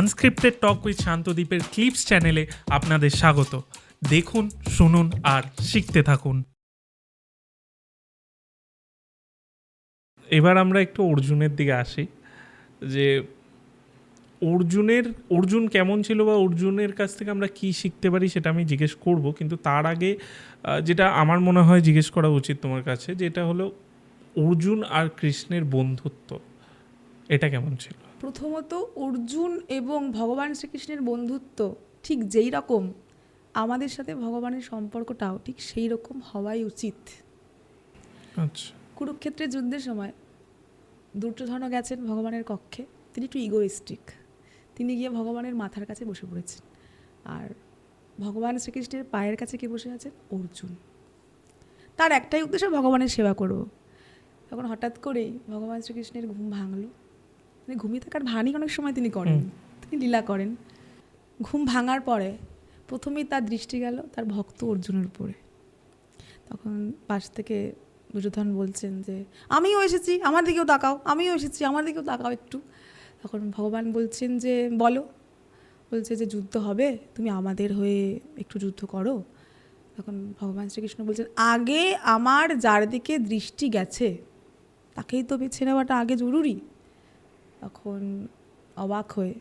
Unscripted talk with শান্তদ্বীপের clips চ্যানেলে আপনাদের স্বাগত। দেখুন, শুনুন আর শিখতে থাকুন। এবার আমরা একটু অর্জুনের দিকে আসি, যে অর্জুনের, অর্জুন কেমন ছিল বা অর্জুনের কাছ থেকে আমরা কি শিখতে পারি সেটা আমি জিজ্ঞেস করব, কিন্তু তার আগে যেটা আমার মনে হয় জিজ্ঞেস করা উচিত তোমার কাছে, যেটা হলো অর্জুন আর কৃষ্ণের বন্ধুত্ব, এটা কেমন ছিল? প্রথমত অর্জুন এবং ভগবান শ্রীকৃষ্ণের বন্ধুত্ব ঠিক যেই রকম আমাদের সাথে ভগবানের সম্পর্কটাও ঠিক সেই রকম হওয়াই উচিত। আচ্ছা। কুরুক্ষেত্রের যুদ্ধের সময় দুর্যোধন গেছেন ভগবানের কক্ষে তিনি একটু ইগোইস্টিক তিনি গিয়ে ভগবানের মাথার কাছে বসে পড়েছেন। আর ভগবান শ্রীকৃষ্ণের পায়ের কাছে কে বসে আছেন? অর্জুন। তার একটাই উদ্দেশ্য ভগবানের সেবা করব। তখন হঠাৎ করেই ভগবান শ্রীকৃষ্ণের ঘুম ভাঙলো। মানে ঘুমিয়ে থাকার ভানই অনেক সময় তিনি করেন। তিনি লীলা করেন। ঘুম ভাঙার পরে প্রথমেই তার দৃষ্টি গেল তার ভক্ত অর্জুনের উপরে। তখন পাশ থেকে দুর্যোধন বলছেন যে আমিও এসেছি আমার দিকেও তাকাও আমিও এসেছি আমার দিকেও তাকাও একটু। তখন ভগবান বলছেন যে বলো। বলছে যে যুদ্ধ হবে তুমি আমাদের হয়ে একটু যুদ্ধ করো। তখন ভগবান শ্রীকৃষ্ণ বলছেন আগে আমার যার দিকে দৃষ্টি গেছে তাকেই তো বেছে নেওয়াটা আগে জরুরি। তখন অবাক হয়ে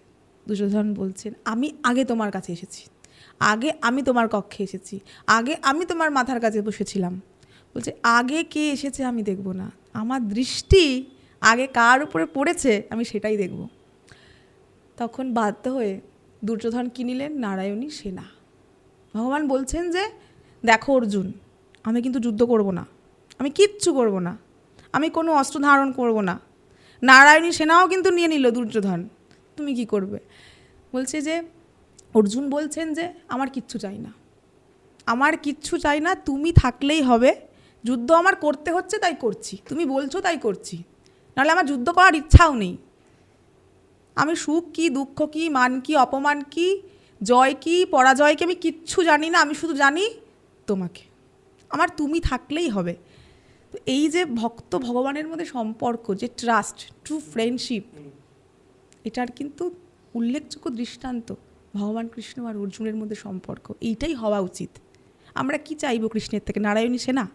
দুর্যোধন বলছেন, আমি আগে তোমার কাছে এসেছি। আগে আমি তোমার কক্ষে এসেছি। আগে আমি তোমার মাথার কাছে বসেছিলাম। বলছে, আগে কে এসেছে আমি দেখব না। আমার দৃষ্টি আগে কার উপরে পড়েছে আমি সেটাই দেখব। তখন বাধ্য হয়ে দুর্যোধন কিনিলেন নারায়ণী সেনা। ভগবান বলছেন যে, দেখো অর্জুন, আমি কিন্তু যুদ্ধ করব না। আমি কিচ্ছু করব না। আমি কোনো অস্ত্র ধারণ করব না। নারায়ণী সেনাও কিন্তু নিয়ে নিল দুর্যোধন। তুমি কি করবে? বলছে যে, অর্জুন বলছেন যে, আমার কিচ্ছু চাই না। আমার কিচ্ছু চাই না, তুমি থাকলেই হবে। যুদ্ধ আমার করতে হচ্ছে, তাই করছি। তুমি বলছো, তাই করছি। নাহলে আমার যুদ্ধ করার ইচ্ছাও নেই। আমি সুখ কি, দুঃখ কি, মান কি, অপমান কি, জয় কি, পরাজয় কি, আমি কিচ্ছু জানি না, আমি শুধু জানি তোমাকে। আমার তুমি থাকলেই হবে। এই যে ভক্ত ভগবানের মধ্যে সম্পর্ক, যে ট্রাস্ট ট্রু ফ্রেন্ডশিপ এটার কিন্তু উল্লেখযোগ্য দৃষ্টান্ত ভগবান কৃষ্ণ আর অর্জুনের মধ্যে সম্পর্ক। এইটাই হওয়া উচিত। আমরা কি চাইব কৃষ্ণের থেকে? নারায়ণী সেনা?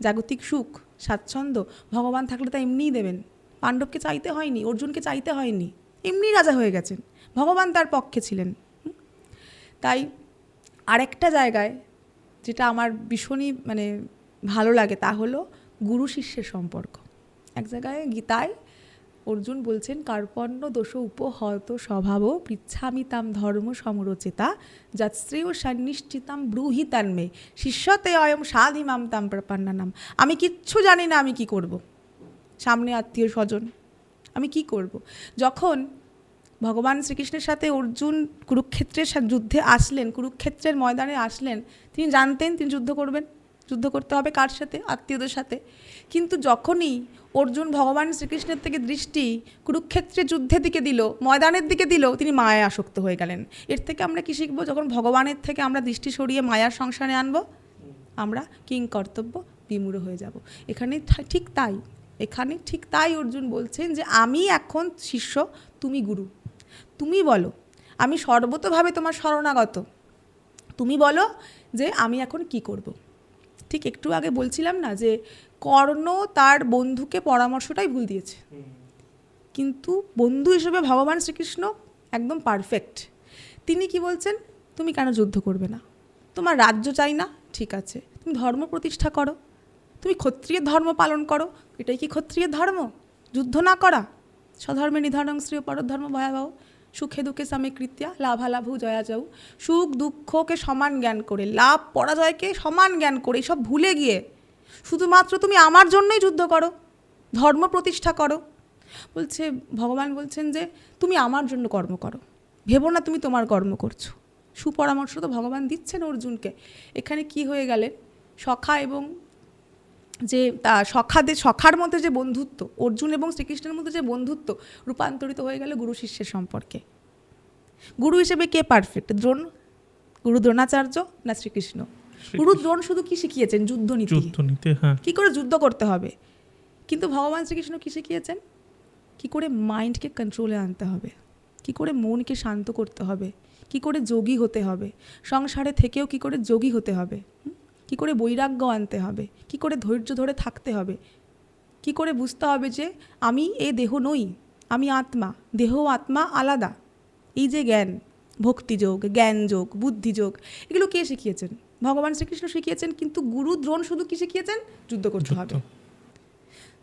জাগতিক সুখ, স্বাচ্ছন্দ্য, ভগবান থাকলে তা এমনিই দেবেন। পাণ্ডবকে চাইতে হয়নি, অর্জুনকে চাইতে হয়নি, এমনি রাজা হয়ে গেছেন। ভগবান তার পক্ষে ছিলেন। তাই আরেকটা জায়গায় যেটা আমার ভীষণই মানে ভালো লাগে, তা হলো গুরু শিষ্যের সম্পর্ক এক জায়গায় গীতায় অর্জুন বলছেন, কার্পণ্য দোষ উপহত স্বভাব পৃচ্ছামিতাম ধর্ম সমরচেতা যৎশ্রেয় সন্নিষ্ঠিতাম ব্রূহি তান্মে, শিষ্যতে অয়ম সাধিমাম তাম প্রপান্নানাম আমি কিচ্ছু জানি না, আমি কি করব। সামনে আত্মীয় স্বজন, আমি কি করব। যখন ভগবান শ্রীকৃষ্ণের সাথে অর্জুন কুরুক্ষেত্রের যুদ্ধে আসলেন, কুরুক্ষেত্রের ময়দানে আসলেন, তিনি জানতেন তিনি যুদ্ধ করবেন যুদ্ধ করতে হবে কার সাথে? আত্মীয়দের সাথে। কিন্তু যখনই অর্জুন ভগবান শ্রীকৃষ্ণের থেকে দৃষ্টি কুরুক্ষেত্রে যুদ্ধের দিকে দিল, ময়দানের দিকে দিল, তিনি মায়ায় আসক্ত হয়ে গেলেন। এর থেকে আমরা কী শিখব? যখন ভগবানের থেকে আমরা দৃষ্টি সরিয়ে মায়ার সংসারে আনব, আমরা কিং কর্তব্য বিমূঢ় হয়ে যাব। এখানে ঠিক তাই, এখানে ঠিক তাই অর্জুন বলছেন যে, আমি এখন শিষ্য, তুমি গুরু। তুমি বলো, আমি সর্বতভাবে তোমার শরণাগত। তুমি বলো যে, আমি এখন কি করব। ঠিক একটু আগে বলছিলাম না যে কর্ণ তার বন্ধুকে পরামর্শটাই ভুল দিয়েছে। কিন্তু বন্ধু হিসেবে ভগবান শ্রীকৃষ্ণ একদম পারফেক্ট তিনি কি বলছেন? তুমি কেন যুদ্ধ করবে না? তোমার রাজ্য চাই না? ঠিক আছে। তুমি ধর্ম প্রতিষ্ঠা করো। তুমি ক্ষত্রিয়ের ধর্ম পালন করো। এটাই কি ক্ষত্রিয়ের ধর্ম? যুদ্ধ না করা। স্বধর্মে নিধনং শ্রী পরধর্ম ভয়াবহ। সুখে দুঃখে সামে কৃত্যা লাভালাভু জয়া যাও সুখ দুঃখকে সমান জ্ঞান করে, লাভ পরাজয়কে সমান জ্ঞান করে সব ভুলে গিয়ে শুধুমাত্র তুমি আমার জন্যই যুদ্ধ করো, ধর্ম প্রতিষ্ঠা করো। বলছে, ভগবান বলছেন যে, তুমি আমার জন্য কর্ম করো। ভেবো না তুমি তোমার কর্ম করছ। সুপরামর্শ তো ভগবান দিচ্ছেন অর্জুনকে। এখানে কি হয়ে গেলেন? সখা এবং যে তা সখাদের সখার মধ্যে যে বন্ধুত্ব অর্জুন এবং শ্রীকৃষ্ণের মধ্যে যে বন্ধুত্ব রূপান্তরিত হয়ে গেল গুরু শিষ্যের সম্পর্কে। গুরু হিসেবে কে পারফেক্ট দ্রোণ? গুরু দ্রোণাচার্য না শ্রীকৃষ্ণ? গুরু দ্রোণ শুধু কি শিখিয়েছেন? যুদ্ধনীতি যুদ্ধ নীতি হ্যাঁ। কি করে যুদ্ধ করতে হবে? কিন্তু ভগবান শ্রীকৃষ্ণ কি শিখিয়েছেন? কি করে মাইন্ডকে কন্ট্রোলে আনতে হবে? কি করে মনকে শান্ত করতে হবে? কি করে যোগী হতে হবে? সংসারে থেকেও কি করে যোগী হতে হবে? কি করে বৈরাগ্য আনতে হবে? কি করে ধৈর্য ধরে থাকতে হবে? কি করে বুঝতে হবে যে আমি এ দেহ নই আমি আত্মা দেহ আত্মা আলাদা। এই যে জ্ঞান ভক্তিযোগ জ্ঞানযোগ বুদ্ধিযোগ এগুলো কে শিখিয়েছেন? ভগবান শ্রীকৃষ্ণ শিখিয়েছেন কিন্তু গুরু দ্রোণ শুধু কি শিখিয়েছেন? যুদ্ধ করতে হবে।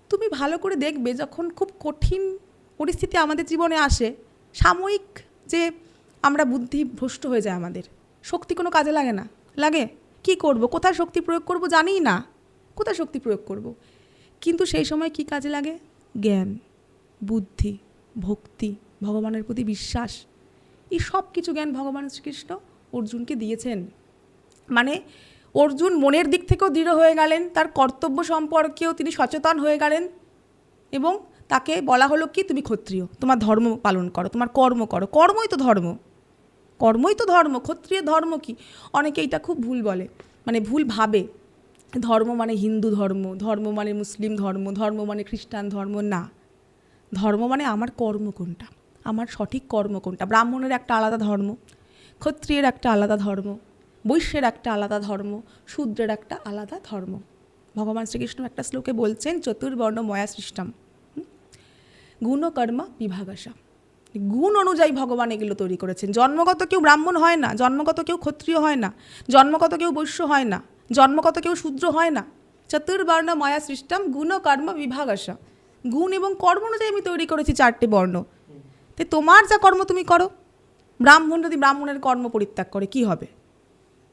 তুমি ভালো করে দেখবে যখন খুব কঠিন পরিস্থিতি আমাদের জীবনে আসে সাময়িক যে আমরা বুদ্ধি ভ্রষ্ট হয়ে যায় আমাদের শক্তি কোনো কাজে লাগে না। লাগে? কি করব? কোথায় শক্তি প্রয়োগ করব জানি না। কোথায় শক্তি প্রয়োগ করব? কিন্তু সেই সময় কি কাজে লাগে? জ্ঞান, বুদ্ধি, ভক্তি, ভগবানের প্রতি বিশ্বাস। এই সব কিছু জ্ঞান ভগবান শ্রীকৃষ্ণ অর্জুনকে দিয়েছেন। মানে অর্জুন মনের দিক থেকেও দৃঢ় হয়ে গেলেন, তার কর্তব্য সম্পর্কেও তিনি সচেতন হয়ে গেলেন এবং তাকে বলা হলো কি, তুমি ক্ষত্রিয়, তোমার ধর্ম পালন করো, তোমার কর্ম করো। কর্মই তো ধর্ম। কর্মই তো ধর্ম, ক্ষত্রিয় ধর্ম কি? অনেকে এটা খুব ভুল বলে মানে ভুল ভাবে। ধর্ম মানে হিন্দু ধর্ম ধর্ম মানে মুসলিম ধর্ম ধর্ম মানে খ্রিস্টান ধর্ম, না। ধর্ম মানে আমার কর্ম কোনটা? আমার সঠিক কর্ম কোনটা? ব্রাহ্মণের একটা আলাদা ধর্ম, ক্ষত্রিয়ের একটা আলাদা ধর্ম, বৈশ্যের একটা আলাদা ধর্ম, শূদ্রের একটা আলাদা ধর্ম। ভগবান শ্রীকৃষ্ণ একটা শ্লোকে বলছেন, চতুর্বর্ণ ময়া সৃষ্টম। গুণকর্মা বিভাগাসা। গুণ অনুযায়ী ভগবান এগুলো তৈরি করেছেন। জন্মগত কেউ ব্রাহ্মণ হয় না, জন্মগত কেউ ক্ষত্রিয় হয় না, জন্মগত কেউ বৈশ্য হয় না, জন্মগত কেউ শূদ্র হয় না। চতুর্বর্ণ মায়া সৃষ্টম গুণ কর্ম বিভাগাসা গুণ এবং কর্ম অনুযায়ী আমি তৈরি করেছি চারটে বর্ণ। তো তোমার যা কর্ম তুমি করো। ব্রাহ্মণ যদি ব্রাহ্মণের কর্ম পরিত্যাগ করে, কি হবে?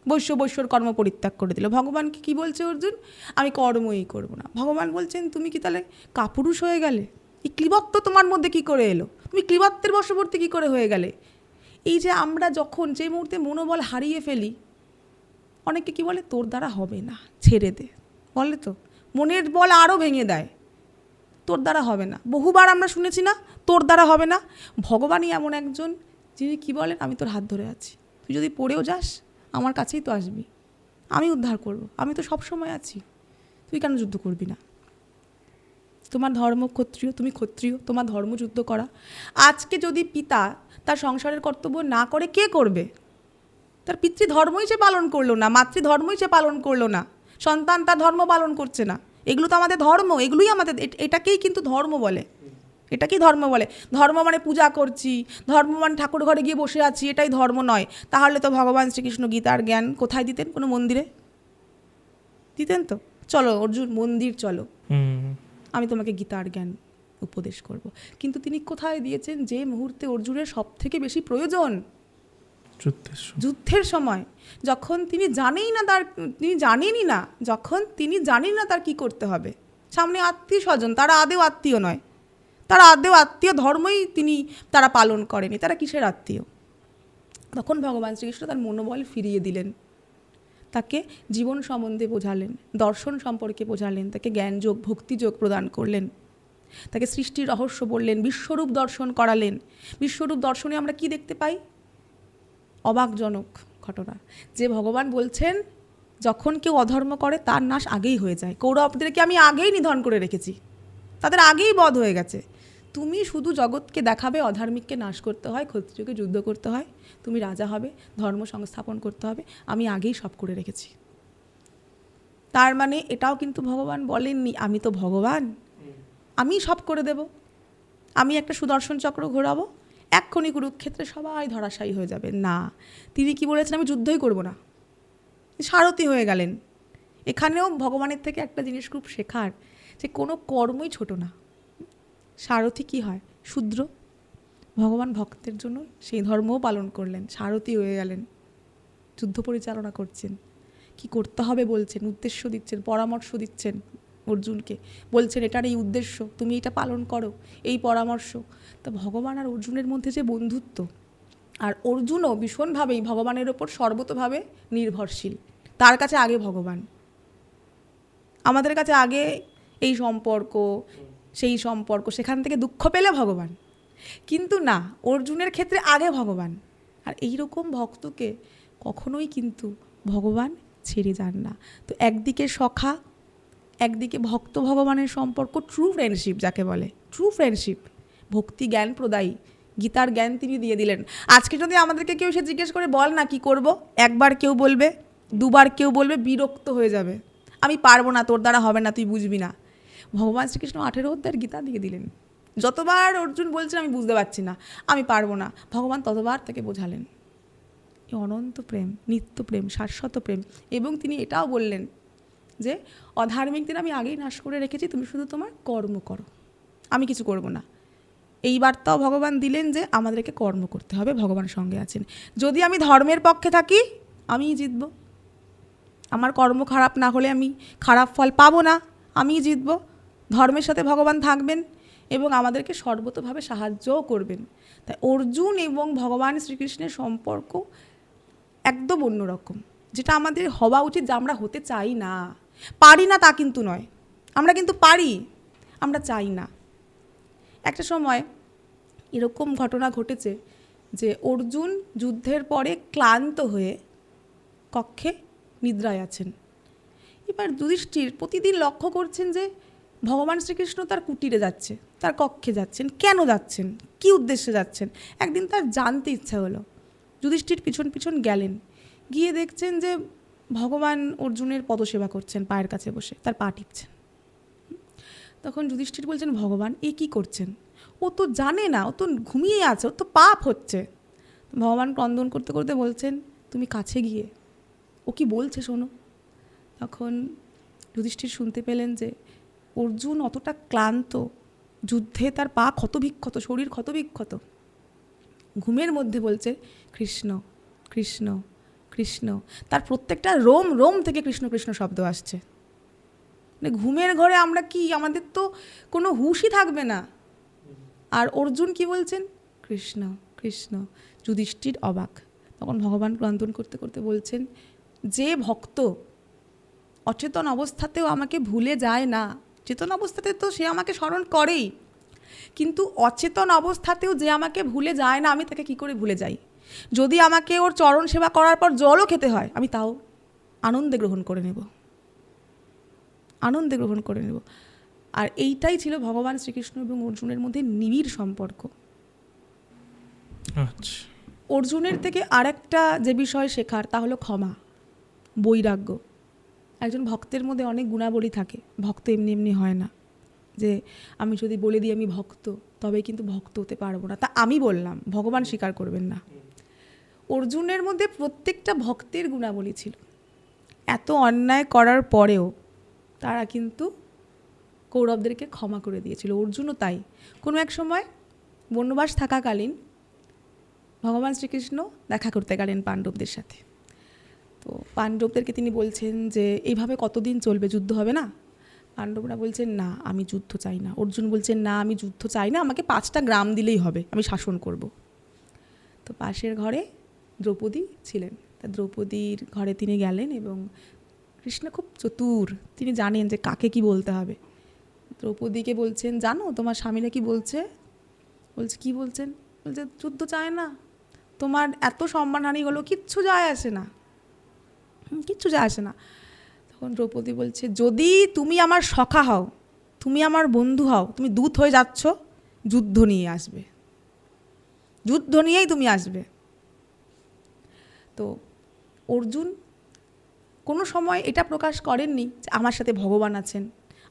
বৈশ্য বৈশ্যর কর্ম পরিত্যাগ করে দিল। ভগবানকে কি বলছে অর্জুন? আমি কর্মই করব না। ভগবান বলছেন, তুমি কি তাহলে কাপুরুষ হয়ে গেলে? এই ক্লিবত্ব তোমার মধ্যে কি করে এলো? তুমি ক্লিবত্বের বশবর্তী কী করে হয়ে গেলে? এই যে আমরা যখন যে মুহূর্তে মনোবল হারিয়ে ফেলি, অনেকে কি বলে, তোর দ্বারা হবে না, ছেড়ে দে। বলে তো? মনের বল আরও ভেঙে দেয়। তোর দ্বারা হবে না। বহুবার আমরা শুনেছি না, তোর দ্বারা হবে না। ভগবানই এমন একজন যিনি কি বলেন, আমি তোর হাত ধরে আছি। তুই যদি পড়েও যাস, আমার কাছেই তো আসবি। আমি উদ্ধার করব। আমি তো সব সময় আছি। তুই কেন যুদ্ধ করবি না? তোমার ধর্ম ক্ষত্রিয়, তুমি ক্ষত্রিয়, তোমার ধর্মযুদ্ধ করা। আজকে যদি পিতা তার সংসারের কর্তব্য না করে, কে করবে? তার পিতৃধর্মই সে পালন করল না, মাতৃধর্মই সে পালন করল না, সন্তান তার ধর্ম পালন করছে না। এগুলো তো আমাদের ধর্ম, এগুলোই আমাদের এটাকেই কিন্তু ধর্ম বলে। এটাকেই ধর্ম বলে। ধর্ম মানে পূজা করছি, ধর্ম মানে ঠাকুর ঘরে গিয়ে বসে আছি, এটাই ধর্ম নয়। তাহলে তো ভগবান শ্রীকৃষ্ণ গীতার জ্ঞান কোথায় দিতেন? কোনো মন্দিরে? দিতেন তো? চলো অর্জুন, মন্দির চলো। আমি তোমাকে গীতার জ্ঞান উপদেশ করব। কিন্তু তিনি কোথায় দিয়েছেন? যে মুহূর্তে অর্জুনের সব থেকে বেশি প্রয়োজন? যুদ্ধের সময়। যখন তিনি জানেই না তার তিনি জানেনই না যখন তিনি জানেন না তার কি করতে হবে। সামনে আত্মীয় স্বজন তারা আদেও আত্মীয় নয়। তারা আদেও আত্মীয় ধর্মই তিনি তারা পালন করেনি। তারা কিসের আত্মীয়? তখন ভগবান শ্রীকৃষ্ণ তার মনোবল ফিরিয়ে দিলেন। তাকে জীবন সম্বন্ধে বোঝালেন, দর্শন সম্পর্কে বোঝালেন, তাকে জ্ঞানযোগ ভক্তিযোগ প্রদান করলেন। তাকে সৃষ্টির রহস্য বললেন, বিশ্বরূপ দর্শন করালেন। বিশ্বরূপ দর্শনে আমরা কি দেখতে পাই? অবাকজনক ঘটনা। যে ভগবান বলছেন, যখন কেউ অধর্ম করে, তার নাশ আগেই হয়ে যায়। কৌরবদেরকে আমি আগেই নিধন করে রেখেছি। তাদের আগেই বধ হয়ে গেছে। তুমি শুধু জগৎকে দেখাবে, অধার্মিককে নাশ করতে হয়, ক্ষত্রিয়কে যুদ্ধ করতে হয়, তুমি রাজা হবে, ধর্ম সংস্থাপন করতে হবে, আমি আগেই সব করে রেখেছি। তার মানে এটাও কিন্তু ভগবান বলেননি, আমি তো ভগবান, আমি সব করে দেব। আমি একটা সুদর্শন চক্র ঘোরাবো, এক্ষুনি কুরুক্ষেত্রে সবাই ধরাশায়ী হয়ে যাবে। না, তিনি কি বলেছেন, আমি যুদ্ধই করব না। সারথি হয়ে গেলেন। এখানেও ভগবানের থেকে একটা জিনিস খুব শেখার, যে কোনো কর্মই ছোট না। সারথি কি হয়? শূদ্র। ভগবান ভক্তের জন্য সেই ধর্মও পালন করলেন, সারথি হয়ে গেলেন, যুদ্ধ পরিচালনা করছেন। কি করতে হবে বলছেন, উদ্দেশ্য দিচ্ছেন, পরামর্শ দিচ্ছেন অর্জুনকে। বলছেন, এটার এই উদ্দেশ্য, তুমি এটা পালন করো, এই পরামর্শ। তা ভগবান আর অর্জুনের মধ্যে যে বন্ধুত্ব, আর অর্জুনও ভীষণভাবেই ভগবানের ওপর সর্বতভাবে নির্ভরশীল। তার কাছে আগে ভগবান। আমাদের কাছে আগে এই সম্পর্ক সেই সম্পর্ক, সেখান থেকে দুঃখ পেলে ভগবান। কিন্তু না, অর্জুনের ক্ষেত্রে আগে ভগবান। আর এই রকম ভক্তকে কখনোই কিন্তু ভগবান ছেড়ে যান না। তো একদিকে সখা, একদিকে ভক্ত ভগবানের সম্পর্ক ট্রু ফ্রেন্ডশিপ যাকে বলে ট্রু ফ্রেন্ডশিপ ভক্তি জ্ঞান প্রদায়ী, গীতার জ্ঞান তিনি দিয়ে দিলেন। আজকে যদি আমাদেরকে কেউ সে জিজ্ঞেস করে, বল না কি করব? একবার কেউ বলবে, দুবার কেউ বলবে, বিরক্ত হয়ে যাবে। আমি পারব না, তোর দ্বারা হবে না, তুই বুঝবি না। ভগবান শ্রীকৃষ্ণ আঠেরো অধ্যায়ের গীতা দিয়ে দিলেন। যতবার অর্জুন বলছেন, আমি বুঝতে পারছি না, আমি পারব না। ভগবান ততবার তাকে বোঝালেন। অনন্ত প্রেম, নিত্য প্রেম, শাশ্বত প্রেম। এবং তিনি এটাও বললেন যে অধার্মিকদের আমি আগেই নাশ করে রেখেছি, তুমি শুধু তোমার কর্ম করো। আমি কিছু করব না। এই বার্তাও ভগবান দিলেন যে, আমাদেরকে কর্ম করতে হবে ভগবান সঙ্গে আছেন। যদি আমি ধর্মের পক্ষে থাকি, আমিই জিতব। আমার কর্ম খারাপ না হলে আমি খারাপ ফল পাবো না, আমিই জিতব। ধর্মের সাথে ভগবান থাকবেন এবং আমাদেরকে সর্বতভাবে সাহায্যও করবেন। তাই অর্জুন এবং ভগবান শ্রীকৃষ্ণের সম্পর্ক একদম অন্যরকম। যেটা আমাদের হওয়া উচিত যে আমরা হতে চাই না। পারি না তা কিন্তু নয়। আমরা কিন্তু পারি, আমরা চাই না। একটা সময় এরকম ঘটনা ঘটেছে যে অর্জুন যুদ্ধের পরে ক্লান্ত হয়ে কক্ষে নিদ্রায় আছেন। এবার যুধিষ্ঠির প্রতিদিন লক্ষ্য করছেন যে ভগবান শ্রীকৃষ্ণ তার কুটিরে যাচ্ছে, তার কক্ষে যাচ্ছেন। কেন যাচ্ছেন? কি উদ্দেশ্যে যাচ্ছেন? একদিন তার জানতে ইচ্ছা হলো। যুধিষ্ঠির পিছন পিছন গেলেন। গিয়ে দেখছেন যে ভগবান অর্জুনের পদসেবা করছেন, পায়ের কাছে বসে, তার পা টিপছেন। তখন যুধিষ্ঠির বলছেন, ভগবান, এ কি করছেন? ও তো জানে না, ও তো ঘুমিয়ে আছে, ও তো পাপ হচ্ছে। ভগবান ক্রন্দন করতে করতে বলছেন, তুমি কাছে গিয়ে, ও কি বলছে শোনো? তখন যুধিষ্ঠির শুনতে পেলেন যে অর্জুন অতটা ক্লান্ত। যুদ্ধে তার পা ক্ষতবিক্ষত, শরীর ক্ষতবিক্ষত। ঘুমের মধ্যে বলছে, কৃষ্ণ কৃষ্ণ কৃষ্ণ। তার প্রত্যেকটা রোম রোম থেকে কৃষ্ণ কৃষ্ণ শব্দ আসছে। মানে ঘুমের ঘরে আমরা কি, আমাদের তো কোনো হুশই থাকবে না। আর অর্জুন কি বলছেন? কৃষ্ণ কৃষ্ণ। যুধিষ্ঠির অবাক। তখন ভগবান ক্রন্দন করতে করতে বলছেন, যে ভক্ত অচেতন অবস্থাতেও আমাকে ভুলে যায় না চেতন অবস্থাতে তো সে আমাকে স্মরণ করেই। কিন্তু অচেতন অবস্থাতেও যে আমাকে ভুলে যায় না আমি তাকে কি করে ভুলে যাই? যদি আমাকে ওর চরণ সেবা করার পর জলও খেতে হয় আমি তাও আনন্দে গ্রহণ করে নেব। আনন্দে গ্রহণ করে নেব। আর এইটাই ছিল ভগবান শ্রীকৃষ্ণ এবং অর্জুনের মধ্যে নিবিড় সম্পর্ক। আচ্ছা। অর্জুনের থেকে আরেকটা যে বিষয় শেখার তা হলো ক্ষমা বৈরাগ্য। একজন ভক্তের মধ্যে অনেক গুণাবলী থাকে। ভক্ত এমনি এমনি হয় না। যে আমি যদি বলে দিই আমি ভক্ত তবে কিন্তু ভক্ত হতে পারব না। তা আমি বললাম, ভগবান স্বীকার করবেন না। অর্জুনের মধ্যে প্রত্যেকটা ভক্তের গুণাবলী ছিল। এত অন্যায় করার পরেও তারা কিন্তু কৌরবদেরকে ক্ষমা করে দিয়েছিল। অর্জুনও তাই। কোনো এক সময় বনবাস থাকাকালীন ভগবান শ্রীকৃষ্ণ দেখা করতে গেলেন পাণ্ডবদের সাথে। তো পাণ্ডবদেরকে তিনি বলছেন যে, এইভাবে কতদিন চলবে? যুদ্ধ হবে না? পাণ্ডবরা বলছেন, না, আমি যুদ্ধ চাই না। অর্জুন বলছেন, না, আমি যুদ্ধ চাই না, আমাকে পাঁচটা গ্রাম দিলেই হবে, আমি শাসন করব। তো পাশের ঘরে দ্রৌপদী ছিলেন। তা দ্রৌপদীর ঘরে তিনি গেলেন এবং কৃষ্ণ খুব চতুর, তিনি জানেন যে কাকে কি বলতে হবে। দ্রৌপদীকে বলছেন, জানো, তোমার স্বামীরা কি বলছে? বলছে, কি বলছেন? বলছে, যুদ্ধ চায় না, তোমার এত সম্মানহানি হলো, কিচ্ছু যায় আসে না। কিচ্ছু যায় আসে না। তখন দ্রৌপদী বলছে, যদি তুমি আমার সখা হও, তুমি আমার বন্ধু হও, তুমি দূত হয়ে যাচ্ছ, যুদ্ধ নিয়ে আসবে। যুদ্ধ নিয়েই তুমি আসবে। তো অর্জুন কোনো সময় এটা প্রকাশ করেননি যে আমার সাথে ভগবান আছেন,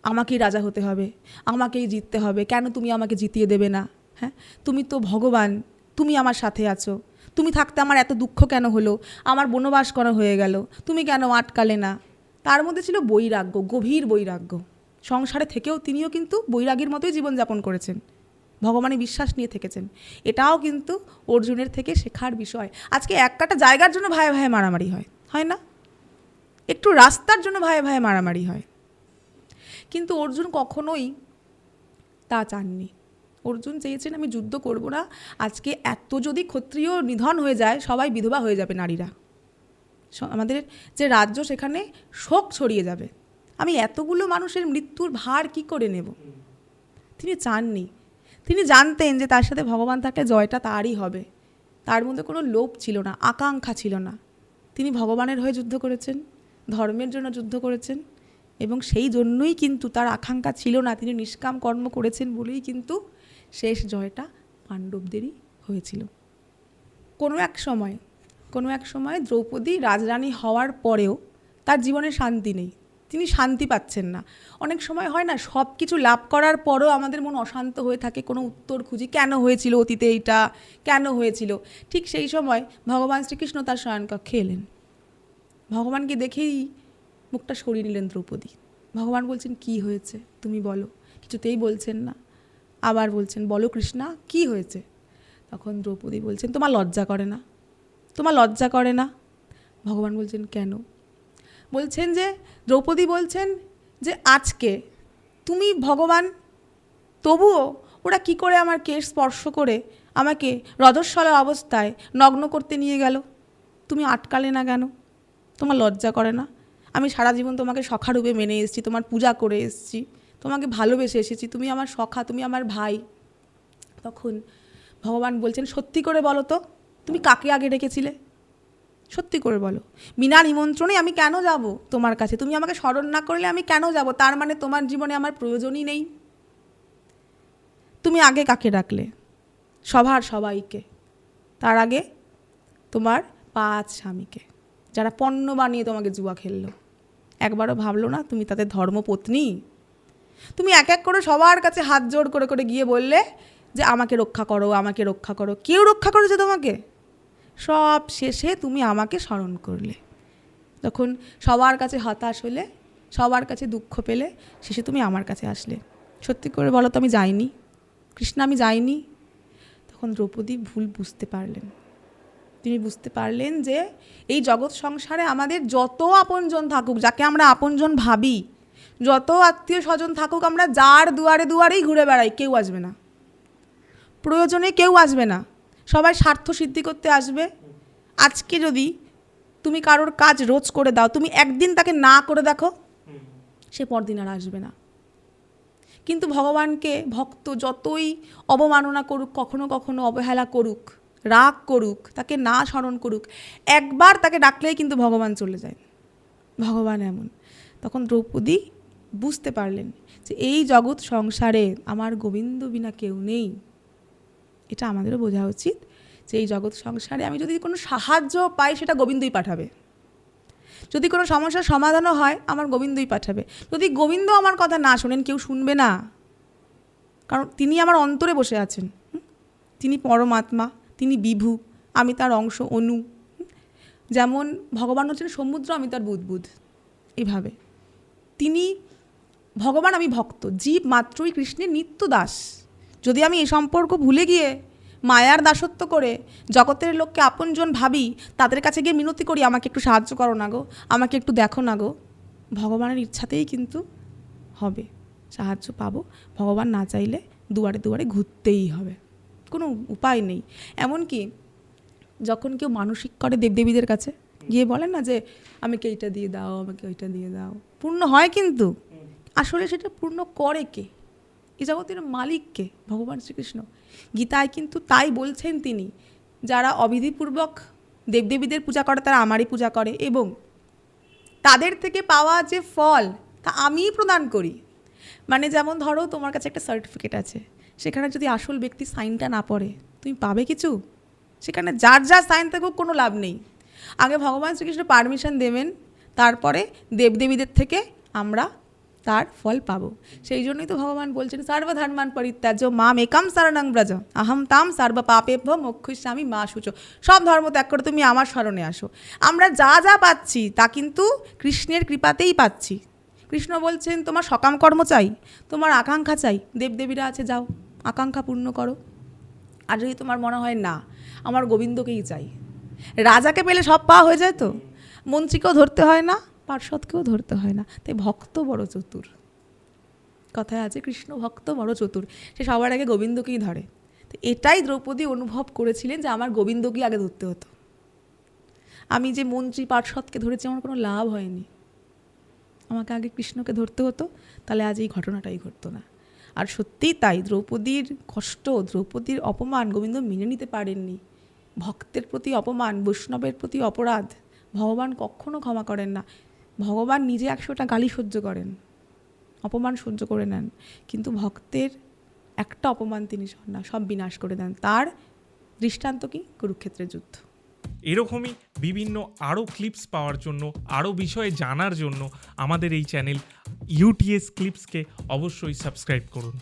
আমাকেই রাজা হতে হবে, আমাকেই জিততে হবে, কেন তুমি আমাকে জিতিয়ে দেবে না? হ্যাঁ তুমি তো ভগবান, তুমি আমার সাথে আছো। তুমি থাকতে আমার এত দুঃখ কেন হলো? আমার বনবাস করা হয়ে গেল। তুমি কেন আটকালে না? তার মধ্যে ছিল বৈরাগ্য, গভীর বৈরাগ্য। সংসারে থেকেও তিনিও কিন্তু বৈরাগীর মতোই জীবনযাপন করেছেন। ভগবানে বিশ্বাস নিয়ে থেকেছেন। এটাও কিন্তু অর্জুনের থেকে শেখার বিষয়। আজকে এক কাটা জায়গার জন্য ভাই ভাই মারামারি হয় হয় না? একটু রাস্তার জন্য ভাই ভাই মারামারি হয়। কিন্তু অর্জুন কখনোই তা চাননি। অর্জুন চেয়েছেন, আমি যুদ্ধ করব না। আজকে এত যদি ক্ষত্রিয় নিধন হয়ে যায়, সবাই বিধবা হয়ে যাবে নারীরা। আমাদের যে রাজ্য, সেখানে শোক ছড়িয়ে যাবে। আমি এতগুলো মানুষের মৃত্যুর ভার কি করে নেব? তিনি চাননি। তিনি জানতেন যে তার সাথে ভগবান থাকলে জয়টা তারই হবে। তার মধ্যে কোনো লোভ ছিল না, আকাঙ্ক্ষা ছিল না। তিনি ভগবানের হয়ে যুদ্ধ করেছেন, ধর্মের জন্য যুদ্ধ করেছেন এবং সেই জন্যই কিন্তু তার আকাঙ্ক্ষা ছিল না। তিনি নিষ্কাম কর্ম করেছেন বলেই কিন্তু শেষ জয়টা পাণ্ডবদেরই হয়েছিল। কোনো এক সময়, কোনো এক সময় দ্রৌপদী রাজরানী হওয়ার পরেও তার জীবনে শান্তি নেই। তিনি শান্তি পাচ্ছেন না। অনেক সময় হয় না, সব কিছু লাভ করার পরও আমাদের মন অশান্ত হয়ে থাকে, কোনো উত্তর খুঁজি, কেন হয়েছিল অতীতে এইটা, কেন হয়েছিল? ঠিক সেই সময় ভগবান শ্রীকৃষ্ণ তার শয়নকক্ষে এলেন। ভগবানকে দেখেই মুখটা সরিয়ে নিলেন দ্রৌপদী। ভগবান বলছেন, কি হয়েছে? তুমি বলো। কিছুতেই বলছেন না। আবার বলছেন, বলো কৃষ্ণা, কি হয়েছে? তখন দ্রৌপদী বলছেন, তোমার লজ্জা করে না, তোমার লজ্জা করে না? ভগবান বলছেন, কেন? বলছেন যে, দ্রৌপদী বলছেন যে, আজকে তুমি ভগবান, তবুও ওরা কি করে আমার কেশ স্পর্শ করে আমাকে রজস্বলের অবস্থায় নগ্ন করতে নিয়ে গেল? তুমি আটকালে না কেন? তোমার লজ্জা করে না? আমি সারা জীবন তোমাকে সখারূপে মেনে এসেছি, তোমার পূজা করে এসেছি। তোমাকে ভালোবেসে এসেছি, তুমি আমার সখা, তুমি আমার ভাই। তখন ভগবান বলছেন, সত্যি করে বলো তো, তুমি কাকে আগে ডেকেছিলে? সত্যি করে বলো। বিনা নিমন্ত্রণে আমি কেন যাব তোমার কাছে? তুমি আমাকে স্মরণ না করলে আমি কেন যাব? তার মানে তোমার জীবনে আমার প্রয়োজনই নেই। তুমি আগে কাকে ডাকলে? সবার সবাইকে। তার আগে তোমার পাঁচ স্বামীকে, যারা পণ্য বানিয়ে তোমাকে জুয়া খেললো। একবারও ভাবলো না, তুমি তাদের ধর্মপত্নী? তুমি এক এক করে সবার কাছে হাত জোড় করে করে গিয়ে বললে যে আমাকে রক্ষা করো, আমাকে রক্ষা করো। কেউ রক্ষা করেছে তোমাকে? সব শেষে তুমি আমাকে স্মরণ করলে। তখন সবার কাছে হতাশ হলে, সবার কাছে দুঃখ পেলে, শেষে তুমি আমার কাছে আসলে। সত্যি করে বলো তো আমি যাইনি। কৃষ্ণ, আমি যাইনি। তখন দ্রৌপদী ভুল বুঝতে পারলেন। তিনি বুঝতে পারলেন যে এই জগৎ সংসারে আমাদের যত আপনজন থাকুক, যাকে আমরা আপনজন ভাবি যত আত্মীয় স্বজন থাকুক, আমরা যার দুয়ারে দুয়ারেই ঘুরে বেড়াই, কেউ আসবে না। প্রয়োজনে কেউ আসবে না। সবাই স্বার্থ সিদ্ধি করতে আসবে। আজকে যদি তুমি কারোর কাজ রোজ করে দাও, তুমি একদিন তাকে না করে দেখো, সে পরদিন আর আসবে না। কিন্তু ভগবানকে ভক্ত যতই অবমাননা করুক, কখনো কখনো অবহেলা করুক, রাগ করুক, তাকে না স্মরণ করুক, একবার তাকে ডাকলেই কিন্তু ভগবান চলে যায়। ভগবান এমন। তখন দ্রৌপদী বুঝতে পারলেন যে এই জগৎ সংসারে আমার গোবিন্দ বিনা কেউ নেই। এটা আমাদেরও বোঝা উচিত যে এই জগৎ সংসারে আমি যদি কোনো সাহায্য পাই, সেটা গোবিন্দই পাঠাবে। যদি কোনো সমস্যার সমাধানও হয়, আমার গোবিন্দই পাঠাবে। যদি গোবিন্দ আমার কথা না শোনেন, কেউ শুনবে না। কারণ তিনি আমার অন্তরে বসে আছেন। তিনি পরমাত্মা, তিনি বিভু, আমি তার অংশ, অনু। যেমন ভগবান হচ্ছেন সমুদ্র, আমি তার বুদবুদ। এভাবে। তিনি ভগবান আমি ভক্ত, জীব মাত্রই কৃষ্ণের নিত্য দাস। যদি আমি এই সম্পর্ক ভুলে গিয়ে মায়ার দাসত্ব করে জগতের লোককে আপনজন ভাবি, তাদের কাছে গিয়ে মিনতি করি, আমাকে একটু সাহায্য করো না গো, আমাকে একটু দেখো না গো, ভগবানের ইচ্ছাতেই কিন্তু হবে, সাহায্য পাবো। ভগবান না চাইলে দুয়ারে দুয়ারে ঘুরতেই হবে, কোনো উপায় নেই। এমনকি যখন কেউ মানসিক করে দেবদেবীদের কাছে, গিয়ে বলেন না যে, আমাকে এইটা দিয়ে দাও, আমাকে ওইটা দিয়ে দাও। পূর্ণ হয় কিন্তু। আসলে সেটা পূর্ণ করে কে? এই জগতের মালিককে ভগবান শ্রীকৃষ্ণ। গীতায় কিন্তু তাই বলছেন তিনি, যারা অবিধিপূর্বক দেবদেবীদের পূজা করে, তারা আমারই পূজা করে এবং তাদের থেকে পাওয়া যে ফল, তা আমিই প্রদান করি। মানে যেমন ধরো, তোমার কাছে একটা সার্টিফিকেট আছে, সেখানে যদি আসল ব্যক্তি সাইনটা না পড়ে, তুমি পাবে কিছু? সেখানে যার যার সাইন থাকুক, কোনো লাভ নেই। আগে ভগবান শ্রীকৃষ্ণ পারমিশন দেবেন, তারপরে দেবদেবীদের থেকে আমরা তার ফল পাবো। সেই জন্যই তো ভগবান বলছেন, সর্বধর্মান পরিত্যাজ্য মাম একাম শরণং ব্রজ। আহম তাম সর্ব পাপেভ্য মোক্ষস্বামী মা সূচ সব ধর্ম ত্যাগ করে তুমি আমার স্মরণে আসো। আমরা যা যা পাচ্ছি, তা কিন্তু কৃষ্ণের কৃপাতেই পাচ্ছি। কৃষ্ণ বলছেন, তোমার সকাম কর্ম চাই, তোমার আকাঙ্ক্ষা চাই। দেবদেবীরা আছে, যাও, আকাঙ্ক্ষা পূর্ণ করো। আর যদি তোমার মনে হয়, না, আমার গোবিন্দকেই চাই। রাজাকে পেলে সব পাওয়া হয়ে যায় তো? মন্ত্রীকেও ধরতে হয় না? পার্শ্বদকেও ধরতে হয় না। তাই ভক্ত বড় চতুর। কথায় আছে, কৃষ্ণ ভক্ত বড় চতুর। সে সবার আগে গোবিন্দকেই ধরে। তো এটাই দ্রৌপদী অনুভব করেছিলেন যে আমার গোবিন্দকেই আগে ধরতে হতো। আমি যে মন্ত্রী পার্শ্বদকে ধরেছি, আমার কোনো লাভ হয়নি। আমাকে আগে কৃষ্ণকে ধরতে হতো, তাহলে আজ এই ঘটনাটাই ঘটতো না। আর সত্যিই তাই, দ্রৌপদীর কষ্ট, দ্রৌপদীর অপমান গোবিন্দ মেনে নিতে পারেননি। ভক্তের প্রতি অপমান, বৈষ্ণবের প্রতি অপরাধ, ভগবান কখনো ক্ষমা করেন না। ভগবান নিজে একশোটা গালি সহ্য করেন, অপমান সহ্য করে নেন, কিন্তু ভক্তের একটা অপমান তিনি না, সব বিনাশ করে দেন। তার দৃষ্টান্ত কি? কুরুক্ষেত্রের যুদ্ধ। এরকমই বিভিন্ন আরও ক্লিপস পাওয়ার জন্য আরও বিষয়ে জানার জন্য আমাদের এই চ্যানেল ইউটিএস ক্লিপসকে অবশ্যই সাবস্ক্রাইব করুন।